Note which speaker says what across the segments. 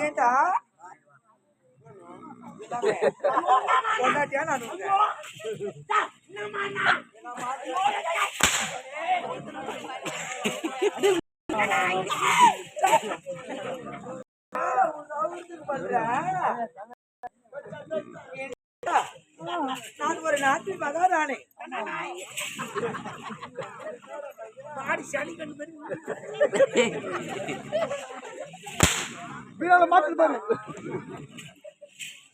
Speaker 1: ஏண்டா? பொண்டாட்டியா நான் நான் ஒரு நாட்டின் மகாராணி. பாடி சளி கண்டு
Speaker 2: வீரால மாத்து பாரு.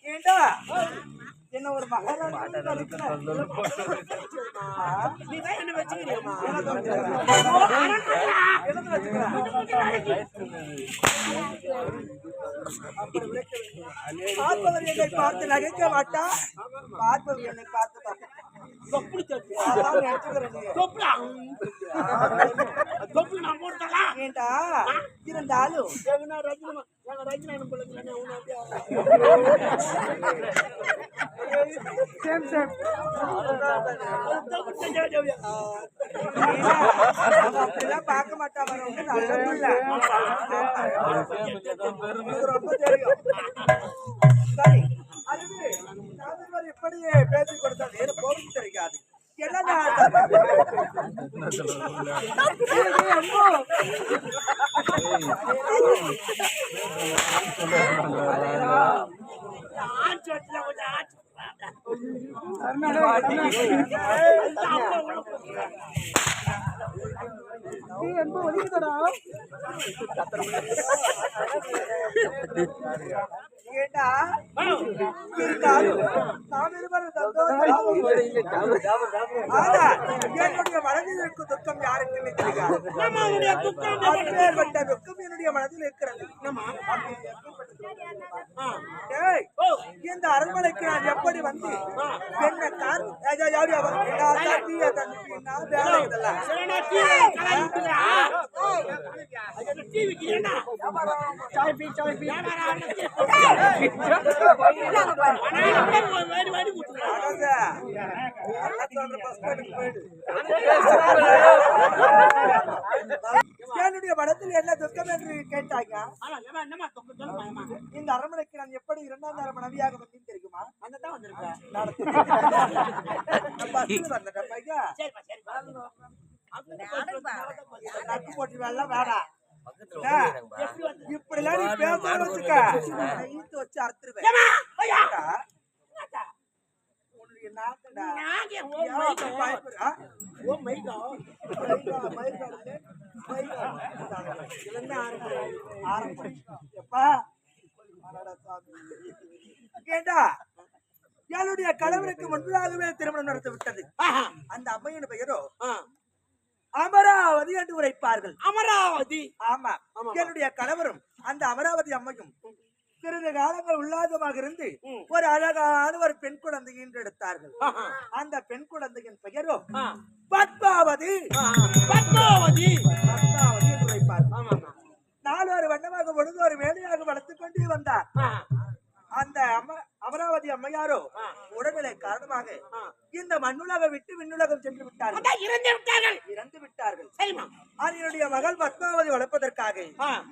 Speaker 1: ஏண்டா? என்ன ஒரு என்ன வச்சுக்கிறியம்மா பார்ப்பவர் என்னை பார்த்து நகைக்க மாட்டா. பார்ப்பவர் என்னை பார்த்து. ஏண்டா? இருந்தாலும்
Speaker 2: சேம் சேம்.
Speaker 1: ஏண்டா, அவ அப்படிலாம் பார்க்க மாட்டா அவன் ரொம்ப நல்ல புள்ள. எனக்கு ரொம்ப தெரியும். சரி இப்படி பேசிக் கொடுத்தால் வேறு போகும் தெரியாது. என்னங்க
Speaker 2: நீ
Speaker 1: இருந்தாலும் நாம் ஆனா, என்னுடைய மனதில் இருக்கும் துக்கம் யாருக்கு அப்பேற்பட்ட துக்கம் என்னுடைய மனதில் இருக்கிறது. ஏய், இந்த அரண்மனைக்கு நான் எப்படி வந்து என்ன கார் என்னுடைய மனத்தில் என்ன துக்கம் என்று கேட்டாங்க இந்த அரண்மனைக்கு நான் எப்படி இரண்டாம் தர மனைவியாக வந்தேன் தெரியுமா? நடத்து. வந்துட்டேன் பையா நக்கு போட்டு வேலை வேணாம் இப்படி எல்லாம் நீ பேச வச்சுக்க. ஈத்து வச்சு அறுத்துருவேன்? உன்னுடைய நாக்குடா. பயப்படுற? மைகா, மைகா? மைகா. எப்பா? ஏண்டா? என்னுடைய கணவருக்கு முன்பதாகவே திருமணம் நடத்தி விட்டது அந்த அம்மையின் பெயரோ? அமராவதி என்று உரைப்பார்கள்.
Speaker 3: அமராவதி.
Speaker 1: ஆமா. என்னுடைய கணவரும் அந்த அமராவதி அம்மையும் சிறிது காலங்கள் உல்லாசமாக இருந்து ஒரு அழகான ஒரு பெண் குழந்தை எடுத்தார்கள். அந்த பெண் குழந்தையின் பெயரோ பத்மாவதி.
Speaker 3: பத்மாவதி.
Speaker 1: பத்மாவதி என்று உரைப்பார்கள்.
Speaker 3: ஆமாமா
Speaker 1: நாலொரு வண்ணமாக பொழுது ஒரு மேடையாக வளர்த்துக் கொண்டே வந்தார். அந்த அம அமராவதி அம்மையாரோ? உடல்நிலை காரணமாக இந்த மண்ணுலக விட்டு விண்ணுலகம் சென்று விட்டார்கள்.
Speaker 3: இறந்து விட்டார்கள்.
Speaker 1: இறந்து விட்டார்கள். என்னுடைய மகள் பத்மாவதி வளர்ப்பதற்காக.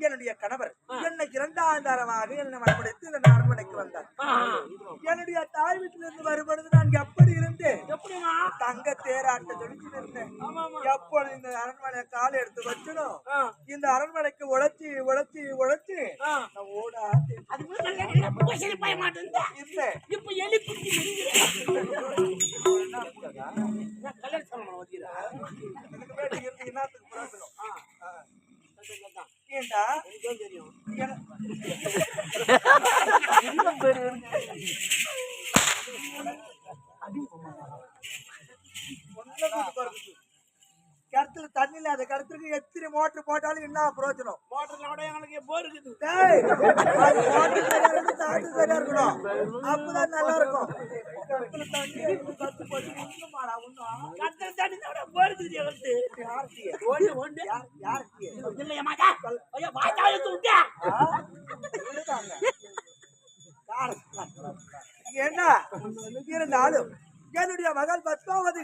Speaker 1: என்னுடைய கணவர் என்னை இரண்டாம் தரமாக என்னை மனப்படுத்தி இந்த அரண்மனைக்கு வந்தார். என்னுடைய தாய் வீட்டிலிருந்து வரும்பொழுது நான் எப்படி இருந்தேன்? தங்க தேராட்ட ஜொலிச்சு இருந்தேன். எப்பொழுது இந்த அரண்மனை கால் எடுத்து வச்சனும் இந்த அரண்மனைக்கு உழைச்சி உழைச்சி உழைச்சி ஓடா
Speaker 3: அது இப்ப எலி குட்டி
Speaker 1: எனக்கு வேண்டி இருந்து என்னத்துக்கு? ஆ. ஏண்டா
Speaker 3: தெரியும்
Speaker 1: போறது. கிணத்துல தண்ணி இல்லாத கிணத்துக்கு எத்தனை மோட்டர் போட்டாலும் என்ன பிரயோஜனம்?
Speaker 3: மோட்டர்ல விட எங்களுக்கு போர் இருக்குது.
Speaker 1: மோட்டர் சரியா இருக்கணும், தாட்டு சரியா இருக்கணும். அப்பதான் நல்லா இருக்கும். கிணத்துல தண்ணி கத்து போட்டு ஒண்ணும் மாடா, ஒண்ணும்.
Speaker 3: கத்திர தண்ணி விட போர் இருக்குது எங்களுக்கு.
Speaker 1: யாருக்கு?
Speaker 3: ஒண்ணு ஒண்ணு.
Speaker 1: யார்- யாருக்கு?
Speaker 3: இல்லையா மாதா? ஐயா எடுத்து விட்டா.
Speaker 1: என்ன? இருந்தாலும் என்னுடைய மகள் பத்மாவதி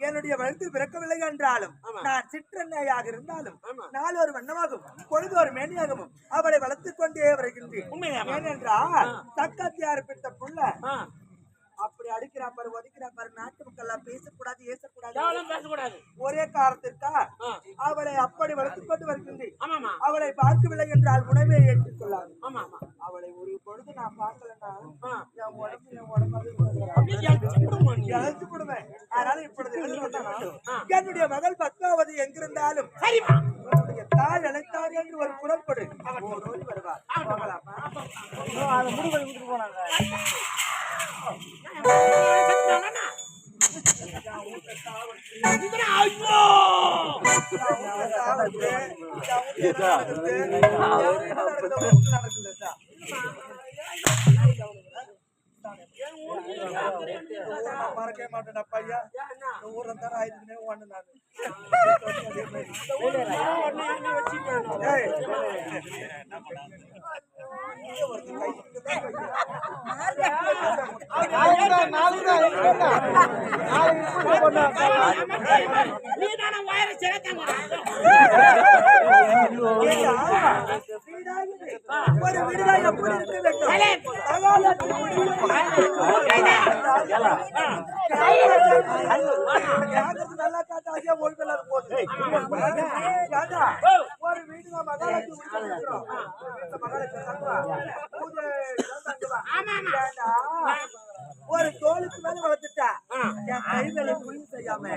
Speaker 1: என்னுடைய வளர்த்து பிறக்கவில்லை என்றாலும் நான் சிற்றன்னையாக இருந்தாலும் நாள் ஒரு வண்ணமாகும் பொழுது ஒரு மேனியாகவும் அவளை வளர்த்துக் கொண்டே வருகின்றேன். ஏனென்றால் தக்கத்தியார் பெற்ற புள்ள. அப்படி அடிக்கிறா பாரு ஒதுக்கிறா பாரு நாட்டு மக்கள் எல்லாம் பேசக்கூடாது ஏசக்கூடாது.
Speaker 3: பேசக்கூடாது.
Speaker 1: ஒரே காரணத்திற்கா அவளை அப்படி வளர்த்துக் கொண்டு வருகின்றேன். அவளை பார்க்கவில்லை என்றால் உணவே ஏற்றுக்கொள்ளாது.
Speaker 3: ஆமா ஆமா
Speaker 1: அவளை ஒரு பொழுது நான் பார்க்கலன்னா என் உடம்பு என் உடம்பாவே போகுது.
Speaker 3: அப்படியே
Speaker 1: அதனால இப்பொழுது. என்னுடைய மகள் பத்மாவதி எங்கிருந்தாலும் தாய் அழைத்தார் என்று ஒரு புறப்படு வருவார்?
Speaker 2: அதை முடிவு போனாங்க
Speaker 3: செத்துட்டானா? இதுனா, ஐயோ!
Speaker 1: நான் சாவத்து, நான் வந்து என்ன நடக்குது? என்ன நடக்குது? ஒண்ணும் நடக்கலடா.
Speaker 3: என் ஊருக்கு இருக்கா?
Speaker 1: இந்த ஊரை நான் மறக்கவே மாட்டேன்டா பையா
Speaker 3: ஏன் என்ன?
Speaker 1: இந்த ஊர்ல தான் ஆயிடுச்சுனே ஒண்ணு நான்
Speaker 3: இந்த ஊருக்கு நான் உடனே என்ன வச்சுக்கணும்?
Speaker 1: ஏய். இங்க ஒருத்தன் கை இங்கதான் வைக்கிறான்.
Speaker 2: நாளைக்கு தான் நாளைக்கு தான் நாளைக்கு இப்படி பண்ணாங்க
Speaker 3: நீ தானே வயரை சிறக்காங்க
Speaker 1: ஏண்டா, வீடாகுது. ஒரு வீடுடா எப்படி இருக்க வேண்டும்? நல்லா போகுது. ஒரு வீடு தான் மகாலட்சுமி ஒரு தோலுக்கு மேல வளர்த்துட்டா என் கை வேலை செய்யாம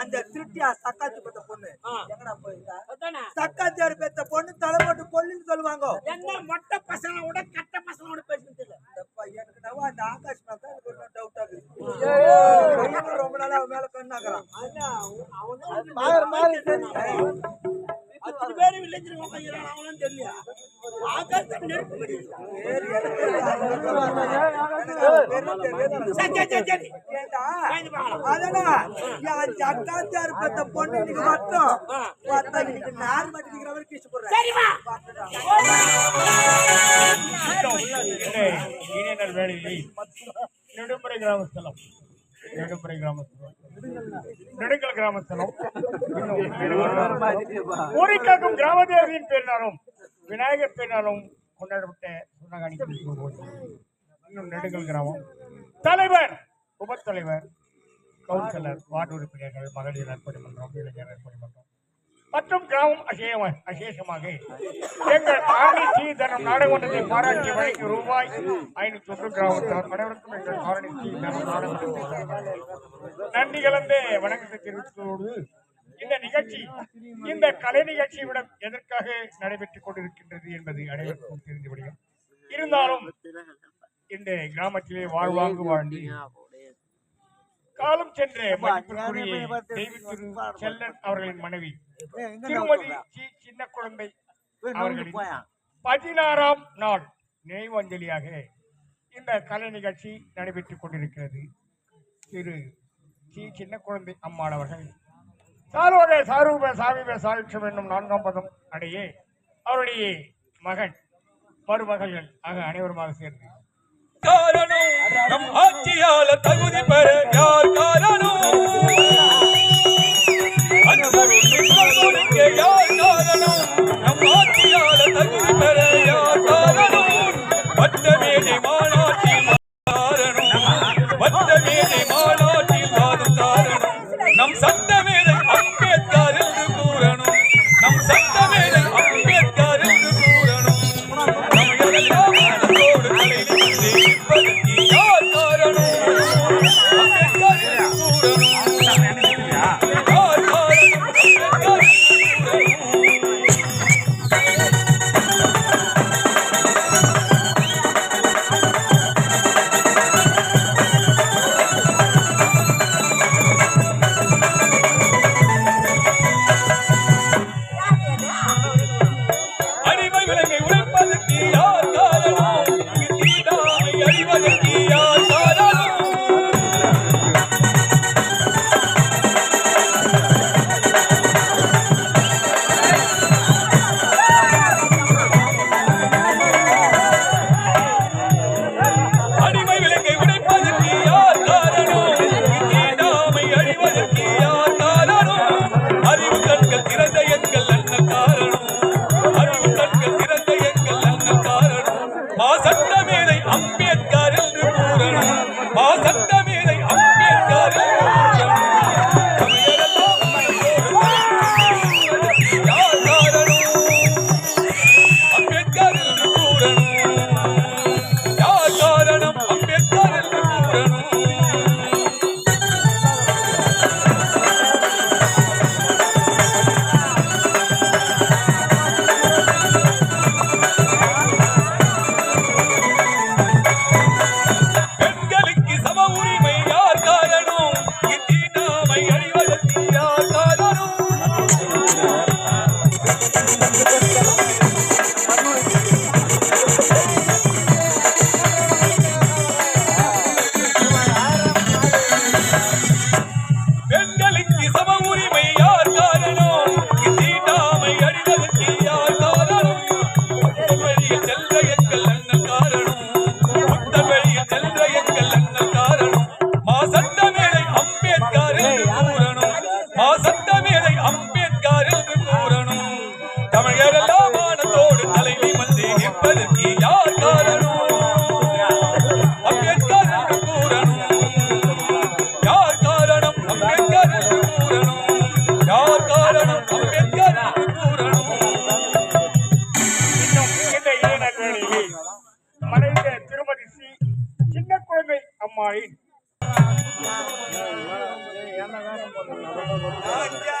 Speaker 1: அந்த திருட்டியா சக்காத்து பெத்த பொண்ணு எங்கடா போயிருந்தா
Speaker 3: அதானே?
Speaker 1: சக்காத்தியார் பெத்த பொண்ணு தலை போட்டு கொல்லுன்னு சொல்லுவாங்க
Speaker 3: என்ன மொட்டை பசங்களோட கட்ட பசங்களோட
Speaker 1: ரொம்ப நாளா அவன் மேல கண்ணாக்குறான்.
Speaker 2: மாறு மாறு சரி
Speaker 3: அத்தனை பேரு village-ல உட்கார்ந்திருக்காங்க, அவங்களும் தெரியலையா? ஆகாசத்துல நெருப்பு வெடிக்குது.
Speaker 1: சரி, எனக்கு எனக்கு அவன் பேரு தெரியாது.
Speaker 3: சரி, சரி,
Speaker 1: அதெல்லாம் என் பெத்த பொண்ணு இன்னைக்கு மட்டும். பார்த்தா இன்னைக்கு வரைக்கும்
Speaker 4: கிராமஸ்தலம். நெடும்புரை கிராமஸ்தலம். நெடுங்கல் கிராமஸ்தலம். ஊரிக்காக்கும் கிராமதேவியின் பேரினாலும் விநாயகர் பேரினாலும் கொண்டாடப்பட்ட சுண்ணகாணி இன்னும் நெடுங்கல் கிராமம். தலைவர் உபத்தலைவர் கவுன்சிலர் வார்டு உறுப்பினர்கள் மகளிர் நற்பணி மன்றம் இளைஞர் நற்பணி மன்றம். மற்றும் கிராமம் அசேம அசேஷமாக எங்கள் ஆரணி ஸ்ரீ தனம் நாடகமன்றத்தை பாராட்டி வழங்கி ரூபாய் ஐநூத்தி ஒன்று கிராமத்தார் அனைவருக்கும் எங்கள் ஆரணி ஸ்ரீ தனம் நாடகமன்றத்தை நன்றி கலந்த வணக்கத்தை தெரிவித்ததோடு இந்த நிகழ்ச்சி இந்த கலை நிகழ்ச்சியிடம் எதற்காக நடைபெற்றுக் கொண்டிருக்கின்றது என்பது அனைவருக்கும் தெரிந்து இருந்தாலும் இந்த கிராமத்திலே வாழ்வாங்கு வாழ்ந்து காலம் சென்ற செல்லன் அவர்களின் மனைவி. திருமதி சின்ன குழந்தை அவர்களின் பதினாறாம் நாள் நினைவஞ்சலியாக இந்த கலை நிகழ்ச்சி நடைபெற்றுக் கொண்டிருக்கிறது. திரு சி சின்ன குழந்தை அம்மாள் அவர்கள். சாரோக சாரூப சாமிப சாயுட்சம் என்னும் நான்காம் பதம் அடையே அவருடைய மகன் மருமகள்கள் ஆக அனைவருமாக சேர்ந்து
Speaker 5: காரணம் நம் ஆட்சியால தகுதி பெற யார் காரணம்? யார் காரணம்? நம் ஆட்சியால தகுதி பெற யார் காரணம்? வட்டமேடை மாநாட்டில் காரணம். வட்டமேடை மாநாட்டில் வாழும் காரணம். நம் சட்டமேதை பாயிண்ட் என்ன வேற